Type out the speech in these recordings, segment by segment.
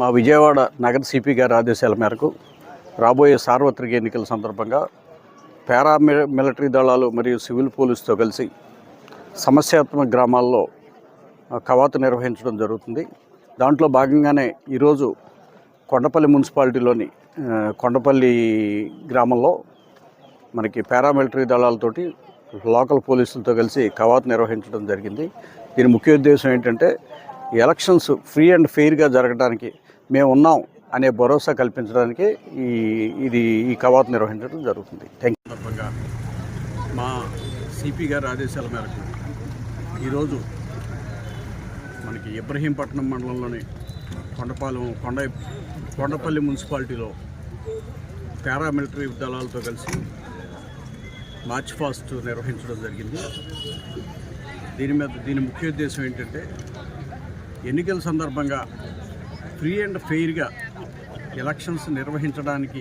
మా విజయవాడ నగర సిపి గారి ఆదేశాల మేరకు రాబోయే సార్వత్రిక ఎన్నికల సందర్భంగా పారా మిలిటరీ దళాలు మరియు సివిల్ పోలీసుతో కలిసి సమస్యాత్మక గ్రామాల్లో కవాతు నిర్వహించడం జరుగుతుంది. దాంట్లో భాగంగానే ఈరోజు కొండపల్లి మున్సిపాలిటీలోని కొండపల్లి గ్రామంలో మనకి పారామిలిటరీ దళాలతోటి లోకల్ పోలీసులతో కలిసి కవాతు నిర్వహించడం జరిగింది. దీని ముఖ్య ఉద్దేశం ఏంటంటే ఎలక్షన్స్ ఫ్రీ అండ్ ఫెయిర్గా జరగడానికి మేము ఉన్నాం అనే భరోసా కల్పించడానికి ఈ ఇది ఈ కవాతు నిర్వహించడం జరుగుతుంది. థ్యాంక్ యూ సందర్భంగా మా సిపి గారి ఆదేశాల మేరకు ఈరోజు మనకి ఇబ్రహీంపట్నం మండలంలోని కొండపాలెం కొండ కొండపల్లి మున్సిపాలిటీలో పారామిలిటరీ దళాలతో కలిసి మార్చ్ ఫాస్ట్ నిర్వహించడం జరిగింది. దీని మీద దీని ముఖ్య ఉద్దేశం ఏంటంటే ఎన్నికల సందర్భంగా ఫ్రీ అండ్ ఫెయిర్గా ఎలక్షన్స్ నిర్వహించడానికి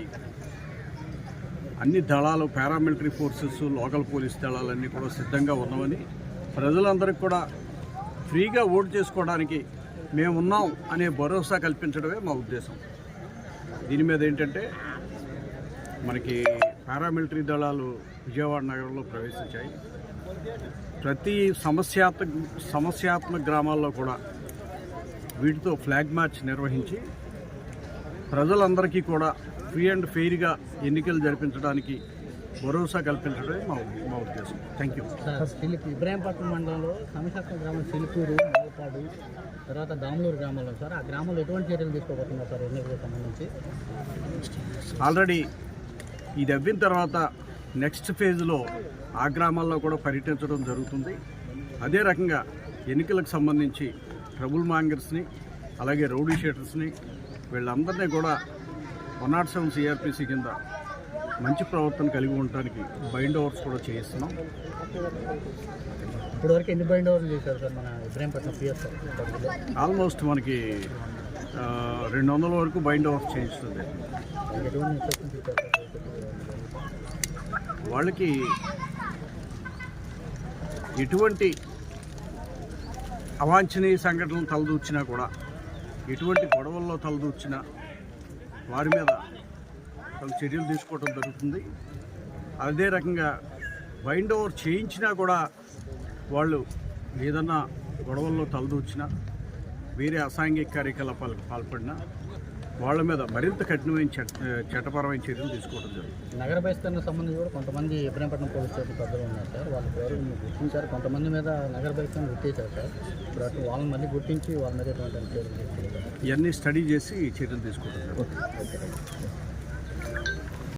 అన్ని దళాలు పారామిలిటరీ ఫోర్సెస్ లోకల్ పోలీస్ దళాలన్నీ కూడా సిద్ధంగా ఉన్నామని ప్రజలందరికీ కూడా ఫ్రీగా ఓటు చేసుకోవడానికి మేము ఉన్నాం అనే భరోసా కల్పించడమే మా ఉద్దేశం. దీని మీద ఏంటంటే మనకి పారామిలిటరీ దళాలు విజయవాడ నగరంలో ప్రవేశించాయి. ప్రతి సమస్యాత్మక సమస్యాత్మక గ్రామాల్లో కూడా వీటితో ఫ్లాగ్ మార్చ్ నిర్వహించి ప్రజలందరికీ కూడా ఫ్రీ అండ్ ఫెయిర్గా ఎన్నికలు జరిపించడానికి భరోసా కల్పించడమే మా మా ఉద్దేశం. థ్యాంక్ యూ సార్ సిలిపి ఇబ్రాహీంపట్నం మండలంలో సమశాస్త్ర గ్రామం సిలిపూరు మాలపాడు తర్వాత దాములూరు గ్రామంలో సార్ ఆ గ్రామంలో ఎటువంటి చర్యలు తీసుకోబోతున్నారు సార్ ఎన్నికలకు సంబంధించి? ఆల్రెడీ ఇది అవ్విన తర్వాత నెక్స్ట్ ఫేజ్లో ఆ గ్రామాల్లో కూడా పర్యటించడం జరుగుతుంది. అదే రకంగా ఎన్నికలకు సంబంధించి ట్రబుల్ మాంగర్స్ని అలాగే రౌడీ షీటర్స్ని వీళ్ళందరినీ కూడా వన్ నాట్ సెవెన్ సిఆర్పిసి కింద మంచి ప్రవర్తన కలిగి ఉండటానికి బైండ్ ఓవర్స్ కూడా చేయిస్తున్నాం. ఇప్పటివరకు ఎన్ని బైండ్ ఓవర్లు చేశారు సార్ మన ఇబ్రాహీంపట్నం పిఎస్ ఆల్మోస్ట్ మనకి రెండు వందల వరకు బైండ్ ఓవర్స్ చేయిస్తుంది. వాళ్ళకి ఎటువంటి అవాంఛనీయ సంఘటనలు తలదూచినా కూడా ఎటువంటి గొడవల్లో తలదూచినా వారి మీద తమ చర్యలు తీసుకోవడం జరుగుతుంది. అదే రకంగా బైండ్ ఓవర్ చేయించినా కూడా వాళ్ళు ఏదన్నా గొడవల్లో తలదూచినా వేరే అసాంఘిక కార్యకలాపాలకు పాల్పడినా వాళ్ళ మీద మరింత కఠినమైన చట్ట చట్టపరమైన చర్యలు తీసుకోవడం జరుగుతుంది. నగర బహిష్కరణ సంబంధించి కూడా కొంతమంది ఇబ్రాహీంపట్నం పోలీస్ స్టేషన్ పెద్దలు ఉన్నారు సార్. వాళ్ళ పేరు మీరు గుర్తించారు. కొంతమంది మీద నగర బహిష్కరణ గుర్తించారు సార్. ఇప్పుడు అటు వాళ్ళని మళ్ళీ గుర్తించి వాళ్ళ మీద ఎటువంటి చర్యలు తీసుకుంటారు ఇవన్నీ స్టడీ చేసి చర్యలు తీసుకోవడం జరుగుతుంది.